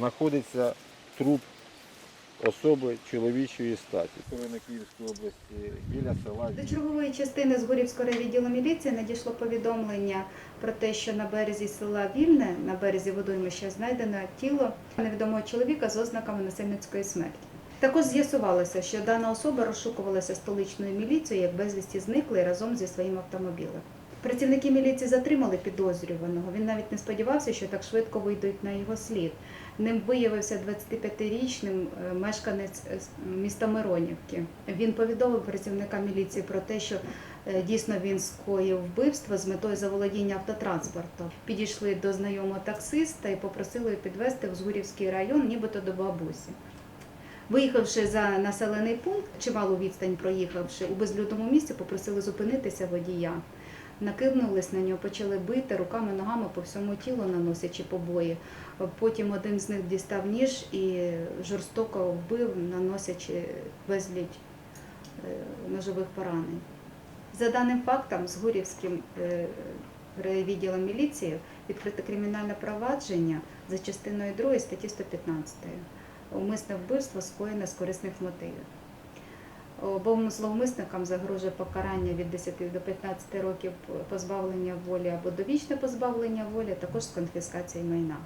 знаходиться труп особи чоловічої статі. На Київської області біля села. До чергової частини з Гурівського відділу міліції надійшло повідомлення про те, що на березі села Вільне, на березі водоймища, знайдено тіло невідомого чоловіка з ознаками насильницької смерті. Також з'ясувалося, що дана особа розшукувалася столичною міліцією як безвісті зниклий разом зі своїм автомобілем. Працівники міліції затримали підозрюваного. Він навіть не сподівався, що так швидко вийдуть на його слід. Ним виявився 25-річним е, мешканець е, міста Миронівки. Він повідомив працівникам міліції про те, що е, дійсно він скоїв вбивство з метою заволодіння автотранспорту. Підійшли до знайомого таксиста і попросили його підвезти в Згурівський район, нібито до бабусі. Виїхавши за населений пункт, чималу відстань проїхавши у безлюдному місці, попросили зупинитися водія. Накинулись на нього, почали бити руками, ногами по всьому тілу, наносячи побої. Потім один з них дістав ніж і жорстоко вбив, наносячи безліч е, ножових поранень. За даним фактом, з Гурівським е, відділом міліції відкрите кримінальне провадження за частиною 2 статті 115 умисне вбивство скоєне з корисних мотивів. Обом зловмисникам загрожує покарання від 10 до 15 років позбавлення волі або довічне позбавлення волі, також з конфіскації майна.